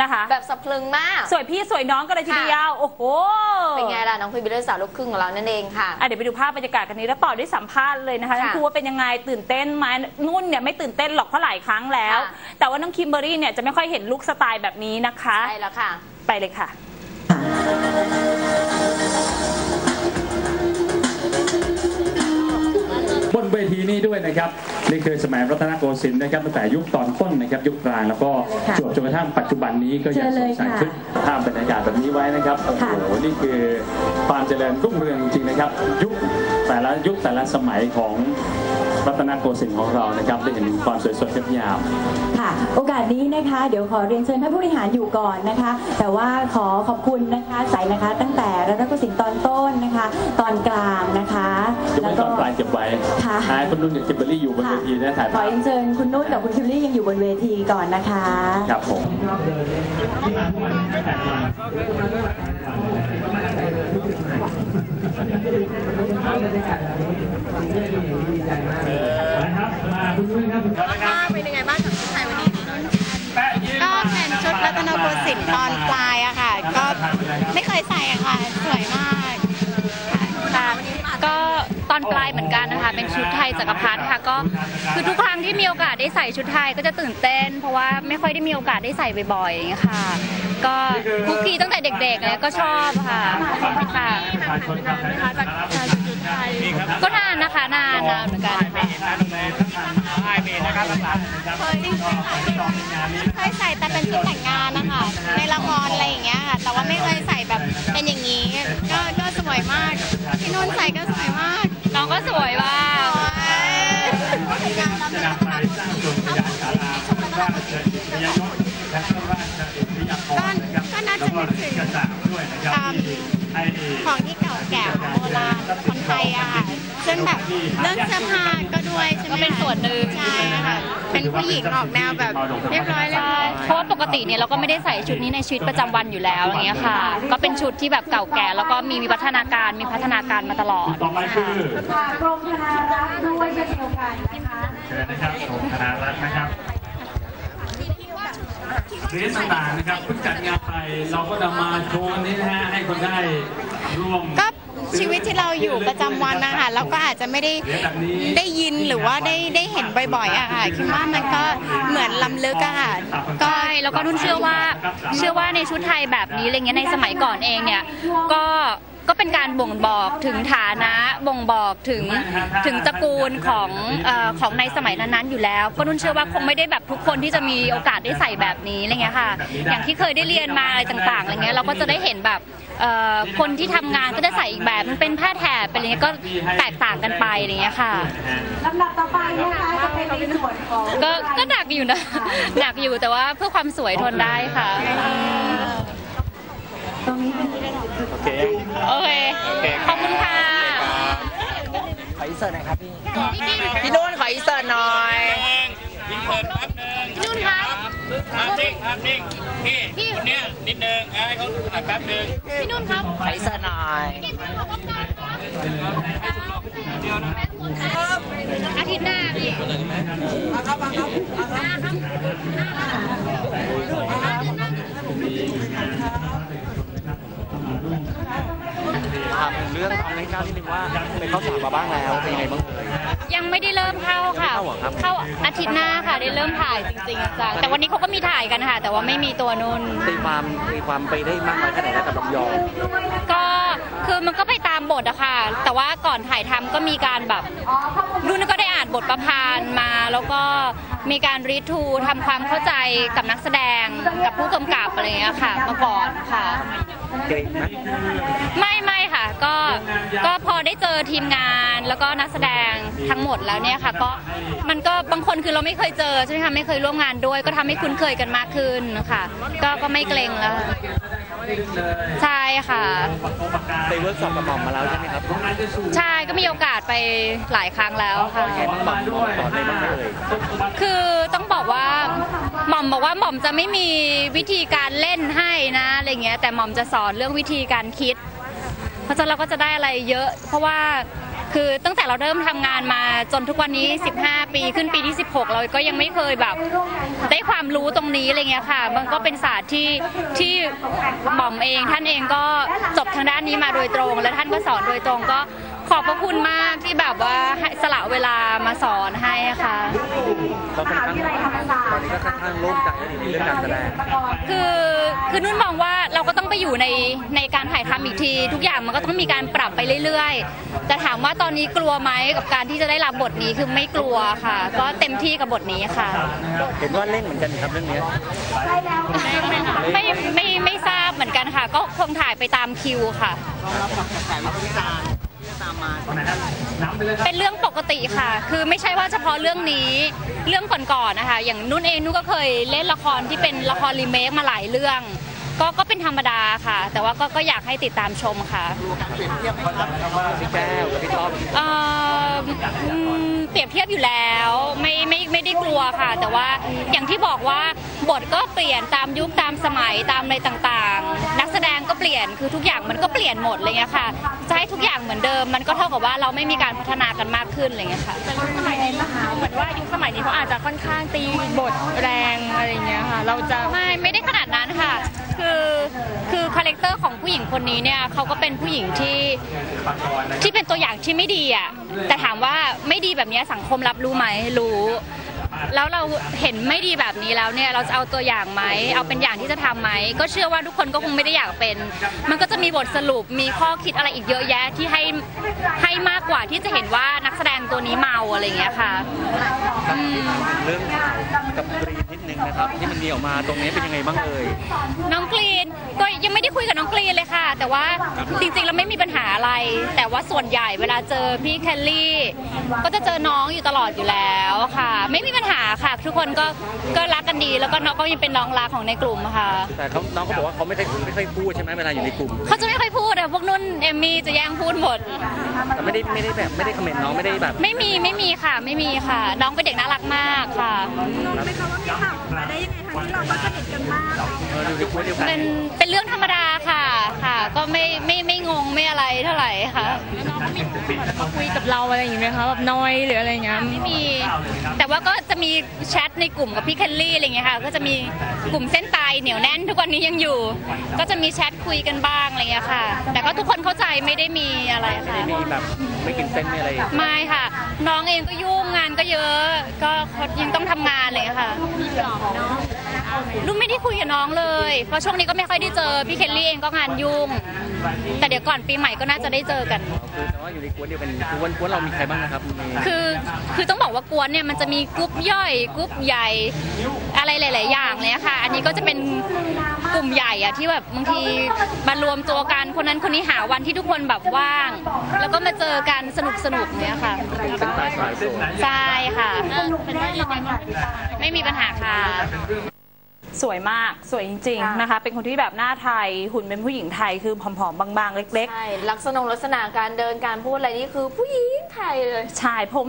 นะคะ แบบสะพรึงมาก สวยพี่สวยน้องกันเลยทีเดียวโอ้โหเป็นไงล่ะน้องพีบิลเลอร์สาวลูกครึ่งของเรานั่นเองค่ะอะเดี๋ยวไปดูภาพบรรยากาศกันนี้แล้วต่อด้วยสัมภาษณ์เลยนะคะค่ะทั้งคู่ว่าเป็นยังไงตื่นเต้นไหมนุ่นเนี่ยไม่ตื่นเต้นหรอกเพราะหลายครั้งแล้วค่ะแต่ว่าน้องคิมเบอรรี่เนี่ยจะไม่ค่อยเห็นลุคสไตล์แบบนี้นะคะใช่แล้วค่ะ ไปเลยค่ะ เวทีนี้ด้วยนะครับนี่คือสมัยรัตนโกสินทร์นะครับตั้งแต่ยุคตอนต้นนะครับยุคกลางแล้วก็จวบจนกระทั่งปัจจุบันนี้ก็ยังสดใสขึ้นภาพบรรยากาศแบบนี้ไว้นะครับโอ้โหนี่คือความเจริญรุ่งเรืองจริงๆนะครับยุคแต่ละยุคแต่ละสมัยของ รัตนโกสินทร์ของเรานะครับได้เห็นความสวยสดงดงาม ค่ะ โอกาสนี้นะคะ เดี๋ยวขอเรียนเชิญท่านผู้บริหารอยู่ก่อนนะคะ แต่ว่าขอขอบคุณนะคะสายนะคะ ตั้งแต่รัตนโกสินทร์ตอนต้นนะคะ ตอนกลางนะคะจะไม่ต้องปลายเก็บไว้ค่ะท้ายคุณนุ่นกับคิมเบอรรี่อยู่บนเวทีนะถ่ายขอภาพเรียนเชิญคุณนุ่นกับคุณคิมลี่ยังอยู่บนเวทีก่อนนะคะ ครับผม เป็นยังไงบ้างกับชุดไทยวันนี้ก็เป็นชุดรัตนโกสินทร์ตอนปลายอะค่ะ ก็ไม่เคยใส่อะค่ะ สวยมากค่ะก็ตอนปลายเหมือนกันนะคะ เป็นชุดไทยจักรพรรดิค่ะ ก็คือทุกครั้งที่มีโอกาสได้ใส่ชุดไทยก็จะตื่นเต้น เพราะว่าไม่ค่อยได้มีโอกาสได้ใส่บ่อยๆอย่างเงี้ยค่ะ ก็คุกคีตั้งแต่เด็กๆเลยก็ชอบค่ะค่ะ ก็นานนะคะนานนานเหมือนกันค่ะเคยใส่แต่เป็นชุดแต่งงานนะคะในละครอะไรอย่างเงี้ยค่ะแต่ว่าไม่เคยใส่แบบเป็นอย่างนี้ ก็ก็สวยมากพี่นุ่นใส่ก็สวยมากน้องก็สวยว่ากก็น่าจะนึกถึงของที่เก่าแก่โบราณ อะค่ะซึ่งแบบเรื่องเสื้อผ้าก็ด้วยใช่ไหมก็เป็นส่วนหนึ่งใช่ค่ะเป็นผู้หญิงออกแนวแบบเรียบร้อยเลยเพราะว่าปกติเนี่ยเราก็ไม่ได้ใส่ชุดนี้ในชีวิตประจำวันอยู่แล้วอย่างเงี้ยค่ะ ก็เป็นชุดที่แบบเก่าแก่แล้วก็มีวิวัฒนาการมีพัฒนาการมาตลอดต่อไปคือค่ะกรมธนารักษ์ด้วยเช่นเดียวกันนะคะเชิญนะครับกรมธนารักษ์นะครับเหรียญต่างๆนะครับเพิ่งจัดงานไปเราก็นำมาโชว์วันนี้นะฮะให้คนได้ร่วมก็ ชีวิตที่เราอยู่ประจำวันนะคะเราก็อาจจะไม่ได้ได้ยินหรือว่าได้ได้เห็นบ่อยๆอะค่ะคิดว่ามันก็เหมือนล้ำลึกอะค่ะก็ใช่แล้วก็นุ่นเชื่อว่า เชื่อว่าในชุดไทยแบบนี้อะไรเงี้ยในสมัยก่อนเองเนี่ยก็ ก็เป็นการบ่งบอกถึงฐานะบ่งบอกถึงถึงตระกูลของเอ่อของในสมัยนั้นๆอยู่แล้ว ก็นุ่นเชื่อว่าคงไม่ได้แบบทุกคนที่จะมีโอกาสได้ใส่แบบนี้อะไรเงี้ยค่ะ อย่างที่เคยได้เรียนมาอะไรต่างๆอะไรเงี้ยเราก็จะได้เห็นแบบเอ่อคนที่ทำงานก็จะใส่อีกแบบมันเป็นผ้าแถบเป็นอะไรเงี้ยก็แตกต่างกันไปอะไรเงี้ยค่ะ ลำดับต่อไปนะคะจะเป็นในส่วนของก็ก็หนักอยู่นะ หนักอยู่แต่ว่าเพื่อความสวยทนได้ค่ะ ตรงนี้โอเคโอเค ขอบคุณค่ะ ขออินเสิร์ตหน่อยครับพี่ พี่นุ่นขออินเสิร์ตหน่อยพี่นุ่นครับภาพนิ่งภาพนิ่งพี่คนเนี้ยนิดนึงให้เขาถ่ายแป๊บนึงพี่นุ่นครับขออินเสิร์ตหน่อยอาทิตย์หน้าพี่ ถามถึงเรื่องตอนให้ ก้าวนิดนึงว่าไปเข้าสอบมาบ้างแล้วเป็นยังไงบ้างเอ่ย ยังไม่ได้เริ่มเข้าค่ะ เข้าเหรอครับ เข้าอาทิตย์หน้าค่ะ ได้เริ่มถ่ายจริงๆจังแต่วันนี้เขาก็มีถ่ายกันค่ะ แต่ว่าไม่มีตัวนุ่น ตีความตีความไปได้มากน้อยแค่ไหนแล้วกับลำยอง ก็คือมันก็ไปตามบทอะค่ะ แต่ว่าก่อนถ่ายทำก็มีการแบบรุ่นก็ได้อ่านบทประพันธ์มา แล้วก็มีการรีทูทำความเข้าใจกับนักแสดงกับผู้กำกับอะไรอย่างเงี้ยค่ะมาก่อนค่ะ เก่งไหมไม่ไม่ค่ะ ก็ก็พอได้เจอทีมงานแล้วก็นักแสดงทั้งหมดแล้วเนี่ยค่ะ ก็มันก็บางคนคือเราไม่เคยเจอใช่ไหมคะไม่เคยร่วมงานด้วย ก็ทำให้คุ้นเคยกันมากขึ้นค่ะก็ก็ไม่เกรงแล้วใช่ค่ะไปเวิร์กช็อปกับหม่อมมาแล้วใช่ไหมครับใช่ก็มีโอกาสไปหลายครั้งแล้วค่ะเป็นไงบ้างหม่อมหม่อมสอนอะไรบ้างไหมเอ่ยคือต้องบอกว่าหม่อมบอกว่าหม่อมจะไม่มีวิธีการเล่นให้นะอะไรเงี้ยแต่หม่อมจะสอนเรื่องวิธีการคิดเพ ราะฉะนั้นเราก็จะได้อะไรเยอะ เพราะว่าคือตั้งแต่เราเริ่มทำงานมาจนทุกวันนี้ 15 ปีขึ้นปีที่ 16 เราก็ยังไม่เคยแบบได้ความรู้ตรงนี้อะไรเงี้ยค่ะ มันก็เป็นศาสตร์ที่ที่หม่อมเอง ท่านเองก็จบทางด้านนี้มาโดยตรง และท่านก็สอนโดยตรงก็ขอบพระคุณมากที่แบบว่าให้สละเวลามาสอนให้ค่ะเราค่อนข้างตอนนี้ก็ค่อนข้างโล่งใจในเรื่องการแสดงคือคือนุ่นมองว่าเราก็ต้อง ไปอยู่ในในการถ่ายทำอีกที ทุกอย่างมันก็ต้องมีการปรับไปเรื่อยๆ แต่ถามว่าตอนนี้กลัวไหมกับการที่จะได้รับบทนี้คือไม่กลัวค่ะ ก็เต็มที่กับบทนี้ค่ะ เห็นว่าเร่งเหมือนกันครับเรื่องนี้ไม่ไม่ไม่ทราบเหมือนกันค่ะ ก็คงถ่ายไปตามคิวค่ะเป็นเรื่องปกติค่ะ คือไม่ใช่ว่าเฉพาะเรื่องนี้ เรื่องก่อนๆนะคะ อย่างนุ่นเองนุ่นก็เคยเล่นละครที่เป็นละครรีเมคมาหลายเรื่อง ก็ก็เป็นธรรมดาค่ะ แต่ว่าก็ก็อยากให้ติดตามชมค่ะพี่แก้วกับพี่ต้อมเอ่ออืมเปรียบเทียบอยู่แล้วไม่ไม่ไม่ได้กลัวค่ะ แต่ว่าอย่างที่บอกว่าบทก็เปลี่ยนตามยุคตามสมัยตามอะไรต่างๆ นักแสดงก็เปลี่ยนคือทุกอย่างมันก็เปลี่ยนหมดอะไรเงี้ยค่ะจะให้ทุกอย่างเหมือนเดิม มันก็เท่ากับว่าเราไม่มีการพัฒนากันมากขึ้นอะไรเงี้ยค่ะสมัยนี้เหมือนว่ายุคสมัยนี้เขาอาจจะค่อนข้างตีบทแรงอะไรอย่างเงี้ยค่ะ เราจะ ไม่ไม่ได้ขนาดนั้นค่ะ คือคือคาแรคเตอร์ของผู้หญิงคนนี้เนี่ยเขาก็เป็นผู้หญิงที่ที่เป็นตัวอย่างที่ไม่ดีอะแต่ถามว่าไม่ดีแบบนี้สังคมรับรู้ไหมรู้แล้วเราเห็นไม่ดีแบบนี้แล้วเนี่ยเราจะเอาตัวอย่างไหมเอาเป็นอย่างที่จะทำไหมก็เชื่อว่าทุกคนก็คงไม่ได้อยากเป็น มันก็จะมีบทสรุปมีข้อคิดอะไรอีกเยอะแยะที่ให้ให้มากกว่าที่จะเห็นว่านักแสดงตัวนี้เมาอะไรอย่างเงี้ยค่ะครับที่ถามเรื่องข่าวกับ กรีนนิดนึงนะครับที่มันมีออกมาตรงนี้เป็นยังไงบ้างเอ่ยน้องกรีนก็ยังไม่ได้คุยกับน้องกรีนเลยค่ะ แต่ว่าจริงๆเราไม่มีปัญหาอะไร แต่ว่าส่วนใหญ่เวลาเจอพี่แคลลี่ ก็จะเจอน้องอยู่ตลอดอยู่แล้วค่ะ ไม่มีปัญหาค่ะ ทุกคนก็ก็รักกันดี แล้วก็น้องก็ยังเป็นน้องรักของในกลุ่มค่ะ แต่เขาน้องเขาบอกว่าเขาไม่ได้ไม่ค่อยพูดใช่ไหมเวลาอยู่ในกลุ่มเขาจะไม่ค่อยพูดอะพวกนุ่นเอมมี่จะแย่งพูดหมดแต่ไม่ได้ไม่ได้แบบไม่ได้คอมเมนต์น้องไม่ได้แบบ ไม่มีไม่มีค่ะ ไม่มีค่ะ น้องเป็นเด็กน่ารักมากค่ะเออดูดิว่าเดียวกันเป็นเป็นเรื่องธรรมดาค่ะค่ะ ก็ไม่ไม่ไม่งงไม่อะไรเท่าไหร่ค่ะน้องก็มีมาคุยกับเราอะไรอย่างเงี้ยคะแบบน้อยหรืออะไรอย่างเงี้ยไม่มี แต่ว่าก็จะมีแชทในกลุ่มกับพี่แคลลี่อะไรเงี้ยค่ะ ก็จะมีกลุ่มเส้นตายเหนียวแน่นทุกวันนี้ยังอยู่ ก็จะมีแชทคุยกันบ้างอะไรเงี้ยค่ะ แต่ก็ทุกคนเข้าใจไม่ได้มีอะไรไม่ค่ะได้มีแบบไม่กินเส้นไม่อะไรไม่ค่ะ น้องเองก็ยุ่งงานก็เยอะ ก็เขายังต้องทำงานเลยค่ะลูกไม่ได้คุยกับน้องเลย เพราะช่วงนี้ก็ไม่ค่อยได้เจอ พี่เคลลี่เองก็งานยุ่ง แต่เดี๋ยวก่อนปีใหม่ก็น่าจะได้เจอกัน คือแต่ว่าอยู่ในกวนเดียวกันกวนกวนเรามีใครบ้างนะครับมีคือคือต้องบอกว่ากวนเนี่ยมันจะมีกรุ๊ปย่อยกรุ๊ปใหญ่อะไรหลาย ๆ อย่างเลยอะค่ะ อันนี้ก็จะเป็นกลุ่มใหญ่อะที่แบบบางทีมารวมตัวกันคนนั้นคนนี้หาวันที่ทุกคนแบบว่าง แล้วก็มาเจอกันสนุกสนุกๆเนี่ยค่ะเป็นสายสายโสดใช่ค่ะไม่มีปัญหาค่ะ สวยมากสวยจริงๆนะคะ เป็นคนที่แบบหน้าไทยหุ่นเป็นผู้หญิงไทยคือผอมๆบางๆ เล็ก ใช่ลักษณะลักษณะการเดินการพูดอะไรนี่คือผู้หญิงไทยเลย ๆ ชายผม